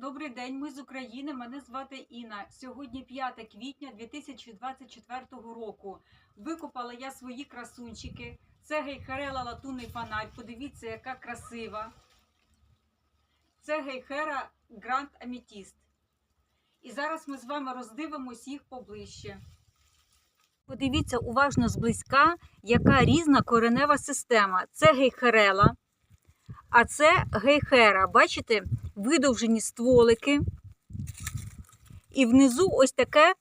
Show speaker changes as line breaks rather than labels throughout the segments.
Добрий день, ми з України. Мене звати Інна. Сьогодні 5 квітня 2024 року. Викопала я свої красунчики. Це гейхерела латунний фонарь. Подивіться, яка красива. Це гейхера Гранд Амітіст. І зараз ми з вами роздивимось їх поближче. Подивіться уважно зблизька, яка різна коренева система. Це гейхерела, а це гейхера. Бачите? Видовжені стволики. І внизу ось таке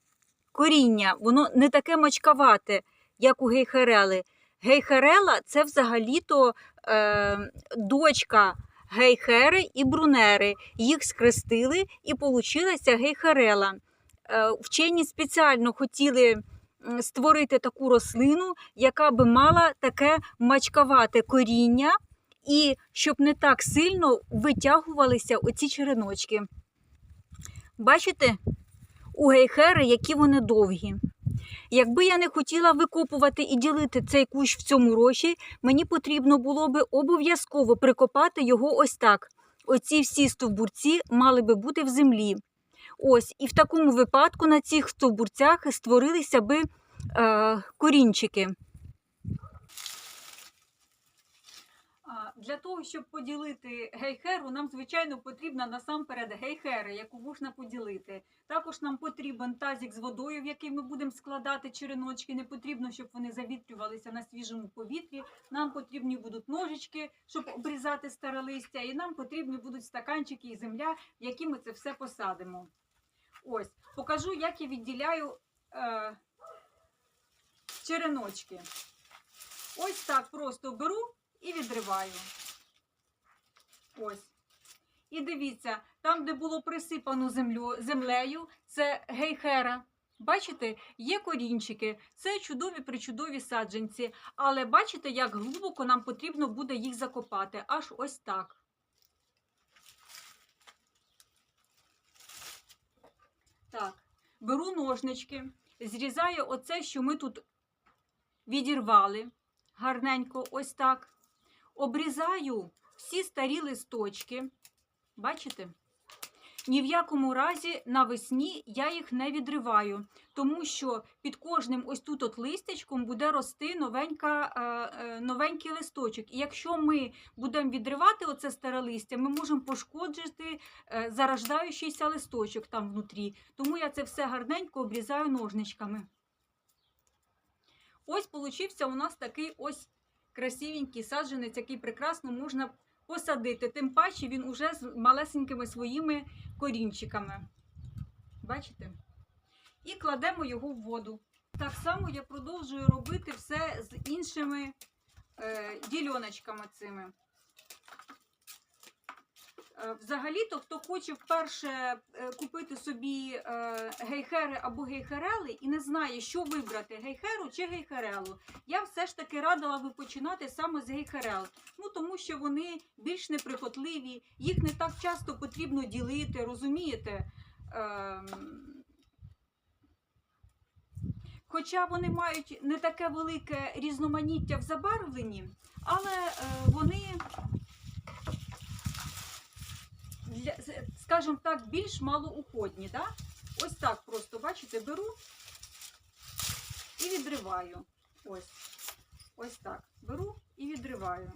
коріння. Воно не таке мачкавате, як у гейхерели. Гейхерела це взагалі-то е, дочка гейхери і брунери. Їх скрестили і получилася гейхерела. Е, вчені спеціально хотіли створити таку рослину, яка би мала таке мачкавате коріння і щоб не так сильно витягувалися оці череночки. Бачите, у гейхери, які вони довгі. Якби я не хотіла викопувати і ділити цей кущ в цьому рощі, мені потрібно було би обов'язково прикопати його ось так. Оці всі стовбурці мали би бути в землі. Ось, і в такому випадку на цих стовбурцях створилися би е, корінчики. А, Для того, щоб поділити гейхеру, нам, звичайно, потрібна насамперед гейхера, яку можна поділити. Також нам потрібен тазик з водою, в який ми будемо складати череночки. Не потрібно, щоб вони завітрювалися на свіжому повітрі. Нам потрібні будуть ножички, щоб обрізати старе листя, і нам потрібні будуть стаканчики і земля, в які ми це все посадимо. Ось, покажу, як я відділяю е, череночки. Ось так просто беру і відриваю. Ось. І дивіться, там, де було присипано землю, землею, це гейхера. Бачите, є корінчики, це чудові причудові саджанці. Але бачите, як глибоко нам потрібно буде їх закопати. Аж ось так. Так, беру ножнички, зрізаю оце, що ми тут відірвали. Гарненько, ось так. Обрізаю всі старі листочки. Бачите? Ні в якому разі навесні я їх не відриваю, тому що під кожним ось тут от листячком буде рости новенька, е, е, новенький листочок. І якщо ми будемо відривати оце старе листя, ми можемо пошкоджити е, зарождаючийся листочок там внутрі. Тому я це все гарненько обрізаю ножничками. Ось получився у нас такий ось красивенький саджанець, який прекрасно можна посадити. Тим паче він уже з малесенькими своїми корінчиками. Бачите? І кладемо його в воду. Так само я продовжую робити все з іншими е, дільоночками цими. Е, Взагалі-то, хто хоче вперше е, купити собі е, гейхери або гейхерели і не знає, що вибрати гейхеру чи гейхерелу, я все ж таки радила би починати саме з гейхерел. Ну тому що вони більш неприхотливі, їх не так часто потрібно ділити, розумієте? Ем, Хоча вони мають не таке велике різноманіття в забарвленні, але вони скажімо так, більш малоуходні. Да? Ось так просто, бачите, беру і відриваю. Ось. Ось так. Беру і відриваю.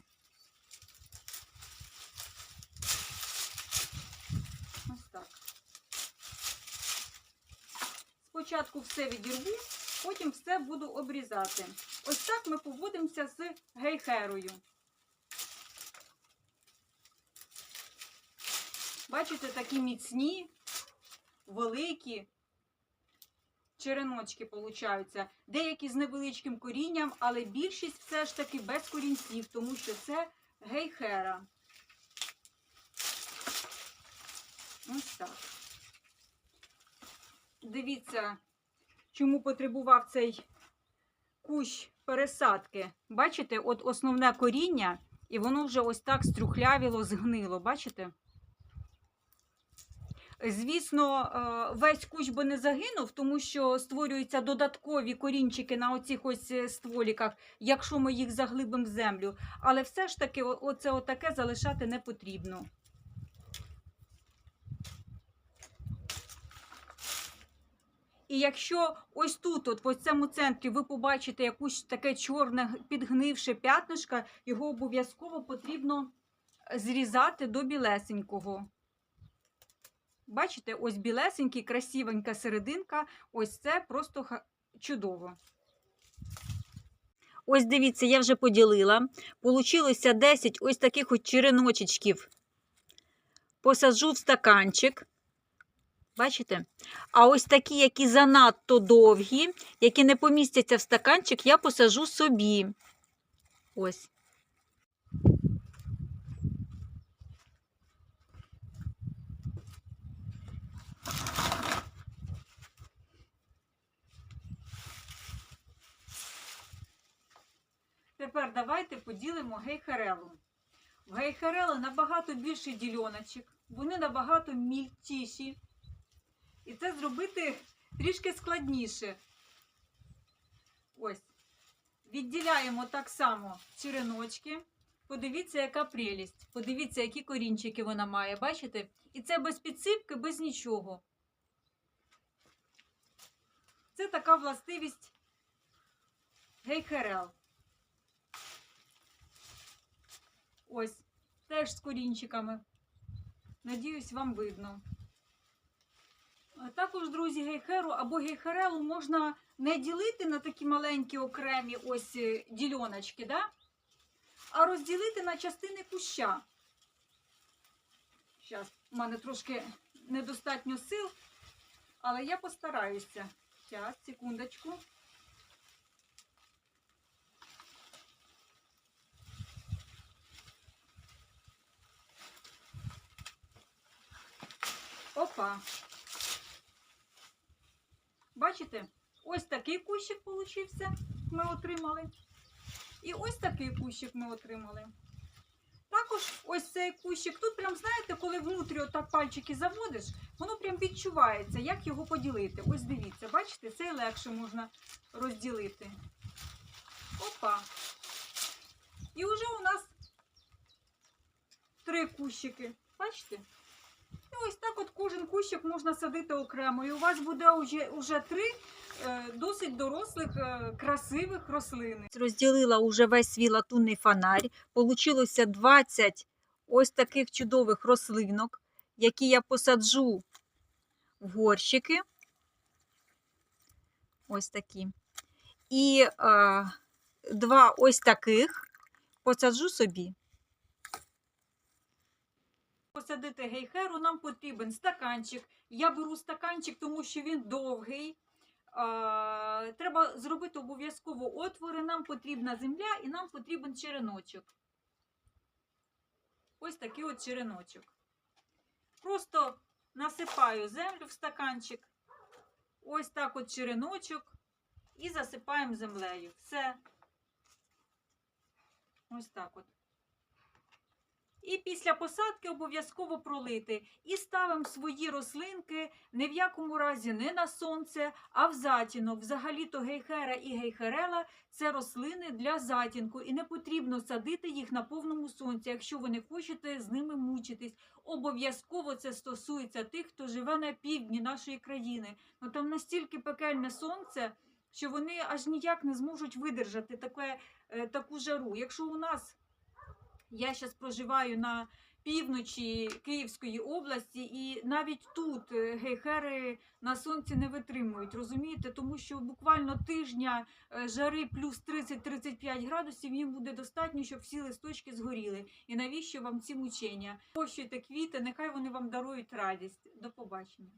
Ось так. Спочатку все відірву, потім все буду обрізати. Ось так ми поводимося з гейхерою. Бачите, такі міцні, великі череночки получаються. Деякі з невеличким корінням, але більшість все ж таки без корінців, тому що це гейхера. Ось так. Дивіться, чому потребував цей кущ пересадки. Бачите, от основне коріння, і воно вже ось так стрюхлявіло, згнило. Бачите? Звісно, е, весь кущ би не загинув, тому що створюються додаткові корінчики на оцих ось е, стволіках, якщо ми їх заглибимо в землю. Але все ж таки, оце отаке залишати не потрібно. І якщо ось тут, от в цьому центрі, ви побачите якусь таке чорне підгнивше п'ятнишко, його обов'язково потрібно е, зрізати до білесенького. Бачите, ось білесенький, красивенька серединка. Ось це просто чудово. Ось дивіться, я вже поділила. Получилося 10 ось таких от череночечків. Посаджу в стаканчик. Бачите? А ось такі, які занадто довгі, які не помістяться в стаканчик, я посажу собі. Ось. Тепер давайте поділимо гейхерелу. В гейхерели набагато більше дільоночок, вони набагато мільтіші. І це зробити трішки складніше. Ось. Відділяємо так само череночки. Подивіться, яка прелість. Подивіться, які корінчики вона має. Бачите? І це без підсипки, без нічого. Це така властивість гейхерел. Ось, теж з корінчиками. Надіюсь, вам видно. Також, друзі, гейхеру або гейхерелу можна не ділити на такі маленькі окремі ось е, дільоночки, да? а розділити на частини куща. Зараз, у мене трошки недостатньо сил, але я постараюся. Зараз, секундочку. Опа. Бачите? Ось такий кущик получився, ми отримали. І ось такий кущик ми отримали. Також ось цей кущик. Тут прям, знаєте, коли внутрі отак пальчики заводиш, воно прям відчувається, як його поділити. Ось дивіться, бачите, цей легше можна розділити. Опа. І вже у нас три кущики. Бачите? І ось так от кожен кущик можна садити окремо. І у вас буде вже, вже три е, досить дорослих, е, красивих рослини. Розділила уже весь свій латунний фонарь. Получилося 20 ось таких чудових рослинок, які я посаджу в горщики. Ось такі. І е, два ось таких посаджу собі. Посадити гейхеру нам потрібен стаканчик. Я беру стаканчик, тому що він довгий. Треба зробити обов'язково отвори. Нам потрібна земля і нам потрібен череночок. Ось такий от череночок. Просто насипаю землю в стаканчик. Ось так от череночок. І засипаємо землею. Все. Ось так от. І після посадки обов'язково пролити. І ставимо свої рослинки не в якому разі не на сонце, а в затінок. Взагалі-то гейхера і гейхерела це рослини для затінку. І не потрібно садити їх на повному сонці, якщо ви не хочете з ними мучитись. Обов'язково це стосується тих, хто живе на півдні нашої країни. Ну там настільки пекельне сонце, що вони аж ніяк не зможуть видержати таке, е, таку жару. Якщо у нас я зараз проживаю на півночі Київської області, і навіть тут е, гейхери на сонці не витримують, розумієте? Тому що буквально тижня е, жари плюс 30-35 градусів їм буде достатньо, щоб всі листочки згоріли. І навіщо вам ці мучення? Пощуйте квіти, нехай вони вам дарують радість. До побачення.